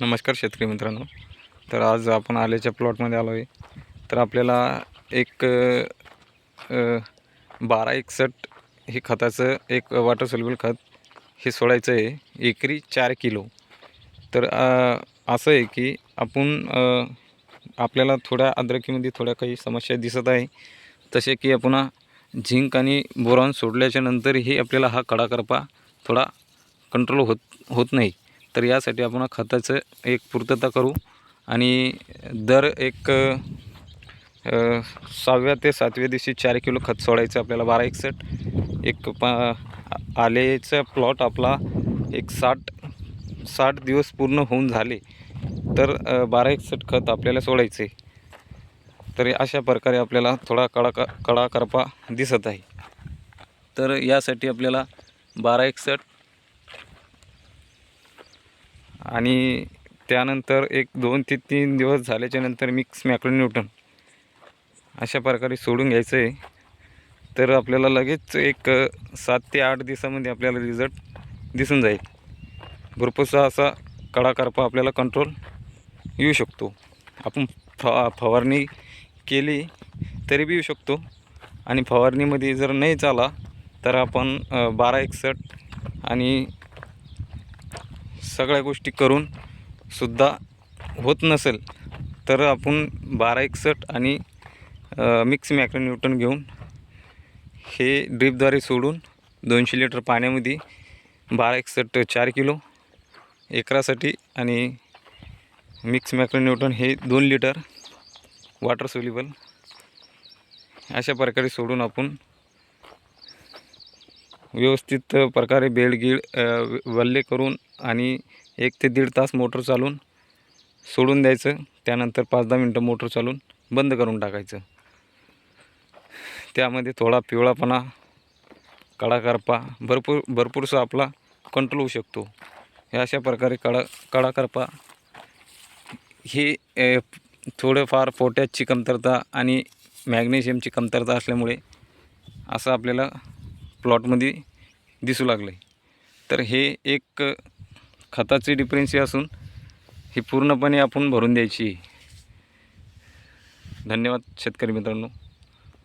नमस्कार शेतकरी मित्रांनो. तर आज आपण आल्याच्या प्लॉटमध्ये आलो आहे तर आपल्याला एक बारा एकसठ हे खताचं एक वॉटर सोल्युबल खत हे सोडायचं आहे. एकरी चार किलो. तर असं आहे की आपण आपल्याला थोड्या अद्रकीमध्ये थोड्या काही समस्या दिसत आहे. तसे की आपण झिंक आणि बोरॉन सोडल्याच्या नंतरही आपल्याला हा कडाकरपा थोडा कंट्रोल होत होत नाही. तर यासाठी आपण खताचं एक पूर्तता करू. आणि दर एक सहाव्या ते सातव्या दिवशी चार किलो खत सोडायचं आपल्याला बारा एकसठ एक प आलेचा प्लॉट आपला एक साठ साठ दिवस पूर्ण होऊन झाले तर बारा एकसठ खत आपल्याला सोडायचे. तर अशा प्रकारे आपल्याला थोडा कडा कडा करपा दिसत आहे. तर यासाठी आपल्याला बारा एकसठ आणि त्यानंतर एक दोन ते तीन दिवस झाल्याच्यानंतर मिक्स मॅक्रोन्यूटन अशा प्रकारे सोडून घ्यायचं आहे. तर आपल्याला लगेच एक सात ते आठ दिवसामध्ये आपल्याला रिझल्ट दिसून जाईल. भरपूरसा असा कडा करपा आपल्याला कंट्रोल येऊ शकतो. आपण फ फवारणी केली तरी बी येऊ शकतो. आणि फवारणीमध्ये जर नाही चाला तर आपण बारा एकसष्ट आणि सगळ्या गोष्टी करून सुद्धा होत नसेल तर आपण बारा एकसट आणि मिक्स मिक्स मॅक्रोन्यूटन घेऊन हे ड्रीपद्वारे सोडून दोनशे लिटर पाण्यामध्ये बारा एकसट चार किलो एकरासाठी आणि मिक्स मॅक्रोन्यूटन हे दोन लिटर वॉटर सोल्युबल अशा प्रकारे सोडून आपण व्यवस्थित प्रकारे बेड वल्ले करून आणि एक ते दीड तास मोटर चालून सोडून द्यायचं. त्यानंतर पाच दहा मिनटं मोटर चालून बंद करून टाकायचं. त्यामध्ये थोडा पिवळापणा कडा करपा भरपूर भरपूरसा आपला कंट्रोल होऊ शकतो. हे अशा प्रकारे कडा कडा करपा हे थोडंफार पोटॅशची कमतरता आणि मॅग्नेशियमची कमतरता असल्यामुळे असं आपल्याला प्लॉटमध्ये दिसू लागलं. आहे तर हे एक खताची डिफरन्सी असून ही पूर्णपणे आपण भरून द्यायची धन्यवाद शेतकरी मित्रांनो.